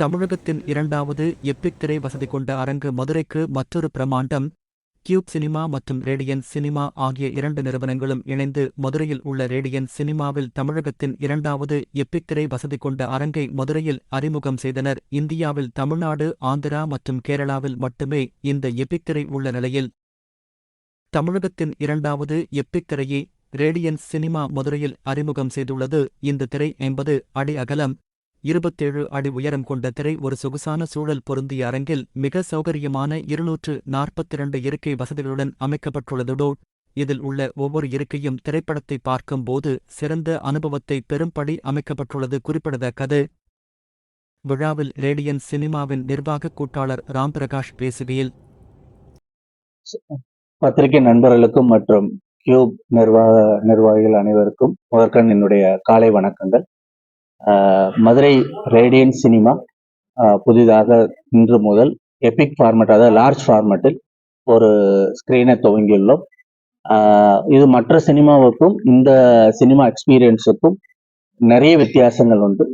தமிழகத்தின் இரண்டாவது எப்பிக் திரை வசதி கொண்ட அரங்கு மதுரைக்கு மற்றொரு பிரமாண்டம் கியூப் சினிமா மற்றும் ரேடியன் சினிமா ஆகிய இரண்டு நிறுவனங்களும் இணைந்து மதுரையில் உள்ள ரேடியன் சினிமாவில் தமிழகத்தின் இரண்டாவது எப்பிக் திரை வசதி கொண்ட அரங்கை மதுரையில் அறிமுகம் செய்தனர். இந்தியாவில் தமிழ்நாடு ஆந்திரா மற்றும் கேரளாவில் மட்டுமே இந்த எப்பிக் திரை உள்ள நிலையில். தமிழகத்தின் இரண்டாவது எப்பிக் திரையை ரேடியன்ஸ் சினிமா மதுரையில் அறிமுகம் செய்துள்ளது. இந்த திரை என்பது அடி அகலம் இருபத்தேழு அடி உயரம் கொண்ட திரை ஒரு சொகுசான சூழல் பொருந்திய அரங்கில் மிக சௌகரியமான இருநூற்று நாற்பத்திரண்டு இருக்கை வசதிகளுடன் அமைக்கப்பட்டுள்ளதோடு இதில் உள்ள ஒவ்வொரு இருக்கையும் திரைப்படத்தை பார்க்கும் போது சிறந்த அனுபவத்தை பெரும்படி அமைக்கப்பட்டுள்ளது குறிப்பிடத்தக்கது. விழாவில் ரேடியன் சினிமாவின் நிர்வாகக் கூட்டாளர் ராம்பிரகாஷ் பேசுகையில் பத்திரிகை நண்பர்களுக்கும் மற்றும் கியூப் நிர்வாக நிர்வாகிகள் அனைவருக்கும் முதற்கண் என்னுடைய காலை வணக்கங்கள். மதுரை ரேடியன் சினிமா ஆஹ் புதிதாக இன்று முதல் எபிக் ஃபார்மெட் அதாவது லார்ஜ் ஃபார்மெட்டில் ஒரு ஸ்க்ரீனை துவங்கியுள்ளோம். இது மற்ற சினிமாவுக்கும் இந்த சினிமா எக்ஸ்பீரியன்ஸுக்கும் நிறைய வித்தியாசங்கள் உண்டு.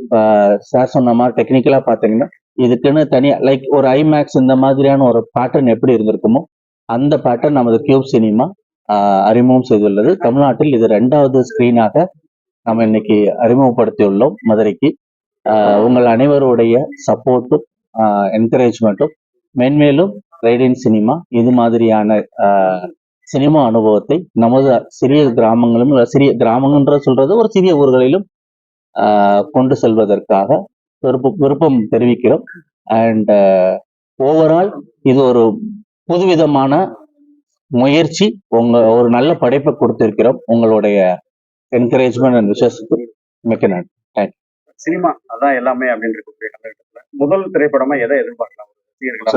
சார் சொன்ன மாதிரி டெக்னிக்கலாக பார்த்தீங்கன்னா இதுக்குன்னு தனியாக லைக் ஒரு ஐமேக்ஸ் இந்த மாதிரியான ஒரு பேட்டர்ன் எப்படி இருந்திருக்குமோ அந்த பேட்டர்ன் நமது கியூப் சினிமா ஆஹ் அறிமுகம் செய்துள்ளது. தமிழ்நாட்டில் இது ரெண்டாவது ஸ்க்ரீனாக நம்ம இன்னைக்கு அறிமுகப்படுத்தியுள்ளோம் மதுரைக்கு. உங்கள் அனைவருடைய சப்போர்ட்டும் என்கரேஜ்மெண்ட்டும் மென்மேலும் ரைடின் சினிமா இது மாதிரியான சினிமா அனுபவத்தை நமது சிறிய கிராமங்களும் சிறிய கிராமங்கள்ன்ற சொல்றது ஒரு சிறிய ஊர்களிலும் கொண்டு செல்வதற்காக விருப்பம் விருப்பம் தெரிவிக்கிறோம். அண்ட் ஓவரால் இது ஒரு புதுவிதமான முயற்சி. உங்க ஒரு நல்ல படைப்பை கொடுத்திருக்கிறோம். உங்களுடைய என்கரேஜ்மெண்ட் அண்ட் விஷயத்துக்கு மிக்க நன்றி சினிமா அதான் எல்லாமே அப்படின்னு இருக்கக்கூடிய காலகட்டத்துல முதல் திரைப்படமா எதை எதிர்பார்க்கலாம்?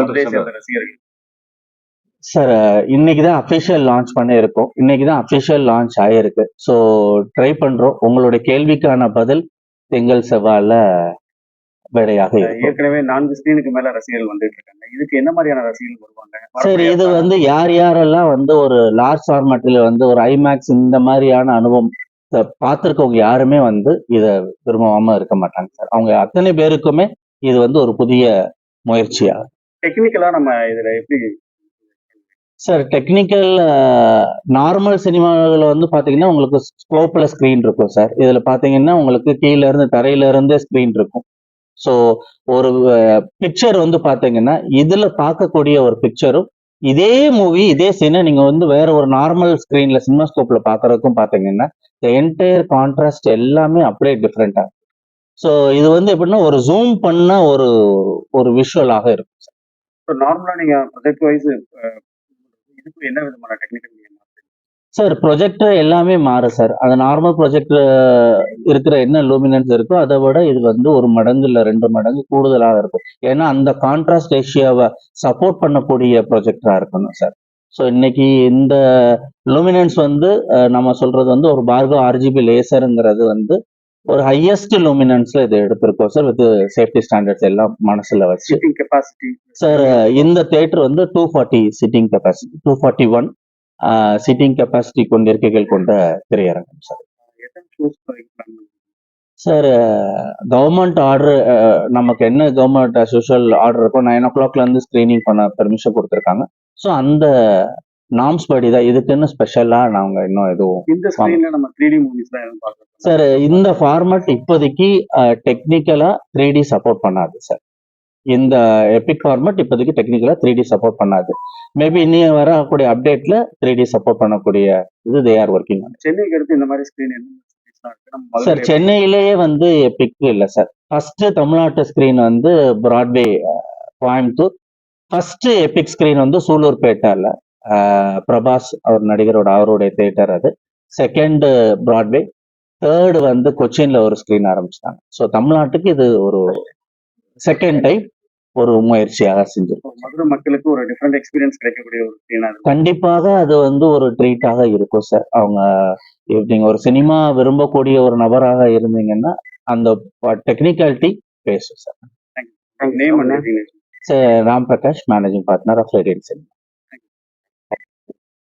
ரசிகர்கள். ரசிகர்கள். சார் இன்னைக்கு தான் அஃபிஷியல் லான்ச் பண்ணியிருக்கோம் இன்னைக்கு தான் அஃபிஷியல் லான்ச் ஆயிருக்கு. ஸோ ட்ரை பண்றோம். உங்களுடைய கேள்விக்கான பதில் திங்கள் செவ்வாய்ல விடையாக ஏற்கனவே நான்கு ஸ்கிரீனுக்கு மேல ரசிகர்கள் வந்துட்டு இருக்காங்க. இதுக்கு என்ன மாதிரியான ரசிகர்கள் வருவாங்க? சரி இது வந்து யார் யாரெல்லாம் வந்து ஒரு லார்ஜ் ஃபார்மேட்ல வந்து ஒரு ஐமேக்ஸ் இந்த மாதிரியான அனுபவம் பார்த்துருக்கவங்க யாருமே வந்து இதை விரும்பாம இருக்க மாட்டாங்க சார். அவங்க அத்தனை பேருக்குமே இது வந்து ஒரு புதிய முயற்சியா? டெக்னிக்கலா நம்ம இதுல எப்படி சார் டெக்னிக்கல் நார்மல் சினிமாவில் வந்து பார்த்தீங்கன்னா உங்களுக்கு ஸ்கோப்ல ஸ்க்ரீன் இருக்கும் சார். இதில் பார்த்தீங்கன்னா உங்களுக்கு கீழே இருந்து தரையில இருந்தே ஸ்க்ரீன் இருக்கும். ஸோ ஒரு பிக்சர் வந்து பார்த்தீங்கன்னா இதில் பார்க்கக்கூடிய ஒரு பிக்சரும் இதே மூவி இதே சீனை நீங்கள் வந்து வேற ஒரு நார்மல் ஸ்க்ரீனில் சினிமா ஸ்கோப்பில் பார்க்குறதுக்கும் பார்த்தீங்கன்னா என்டையர் கான்ட்ராஸ்ட் எல்லாமே அப்படியே டிஃப்ரெண்ட்டாக ஸோ இது வந்து எப்படின்னா ஒரு ஜூம் பண்ண ஒரு ஒரு விஷுவலாக இருக்கும் நார்மலா நீங்க ப்ரொஜெக்ட் வைஸ் இதுக்கு என்ன விதமான டெக்னிக்கல்? சார் ப்ரொஜெக்டர் எல்லாமே மாறும் சார் அது நார்மல் ப்ரொஜெக்டர் இருக்கிற என்ன லூமினன்ஸ் இருக்கோ அதை விட இது வந்து ஒரு மடங்கு இல்லை ரெண்டு மடங்கு கூடுதலாக இருக்கும். ஏன்னா அந்த கான்ட்ராஸ்ட் ரேஷியோவை சப்போர்ட் பண்ணக்கூடிய ப்ரொஜெக்டரா இருக்கணும் சார் ஸோ இன்னைக்கு இந்த லூமினன்ஸ் வந்து நம்ம சொல்றது வந்து ஒரு பார்கோ ஆர்ஜிபி லேசருங்கிறது வந்து ஒரு ஹையஸ்ட் லூமினன்ஸ்ல இது எடுத்திருக்கோம் சார் வித் சேஃப்டி ஸ்டாண்டர்ட்ஸ் எல்லாம் மனசுல வச்சு. கெப்பாசிட்டி சார் இந்த தேட்டர் வந்து two forty seating capacity two forty one seating capacity கொண்ட இருக்கைகள் கொண்ட திரையரங்கம் சார் சார் கவர்மெண்ட் ஆர்டர் நமக்கு என்ன கவர்மெண்ட் அஸ் யூஷுவல் ஆர்டர் இருக்கோ நைன் ஓ கிளாக்ல இருந்து ஸ்க்ரீனிங் பண்ண பெர்மிஷன் கொடுத்துருக்காங்க. ஸோ அந்த நாம்ஸ் படி தான் இதுக்குன்னு ஸ்பெஷலாக நாங்கள் இன்னும் எதுவும் இந்த நம்ம த்ரீ டி மூவிஸ் தான் சார் இந்த ஃபார்மட் இப்போதைக்கு டெக்னிக்கலாக த்ரீ டி சப்போர்ட் பண்ணாது சார் இந்த எபிக் ஃபார்மட் இப்போதைக்கு டெக்னிக்கலாக த்ரீ டி சப்போர்ட் பண்ணாது. மேபி இனி வரக்கூடிய அப்டேட்ல த்ரீ டி சப்போர்ட் பண்ணக்கூடிய இது தே ஆர் ஒர்க்கிங் சென்னைக்கு அடுத்து இந்த மாதிரி ஸ்கிரீன் சார் சென்னையிலேயே வந்து எபிக் இல்லை சார் ஃபர்ஸ்ட் தமிழ்நாட்டு ஸ்கிரீன் வந்து Broadway Coimbatore first epic screen வந்து சூலூர்பேட்டால அஹ், பிரபாஸ் அவர் நடிகரோட அவருடைய தேட்டர் அது. செகண்ட் பிராட்வே தேர்டு வந்து கொச்சின்ல ஒரு ஸ்கிரீன் ஆரம்பிச்சிட்டாங்க. ஸோ தமிழ்நாட்டுக்கு இது ஒரு செகண்ட் டைம் ஒரு முயற்சியாக செஞ்சிருக்கோம் மதுரை மக்களுக்கு ஒரு டிஃப்ரெண்ட் எக்ஸ்பீரியன்ஸ் கிடைக்கக்கூடிய ஒரு ஸ்கிரீனா இருக்கு கண்டிப்பாக அது வந்து ஒரு ட்ரீட்டாக இருக்கும் சார் அவங்க if நீங்க ஒரு சினிமா விரும்பக்கூடிய ஒரு நபராக இருந்தீங்கன்னா அந்த டெக்னிக்காலிட்டி பேசும் சார் நேம் என்ன? Sir Ram Prakash managing partner of Radiance cinema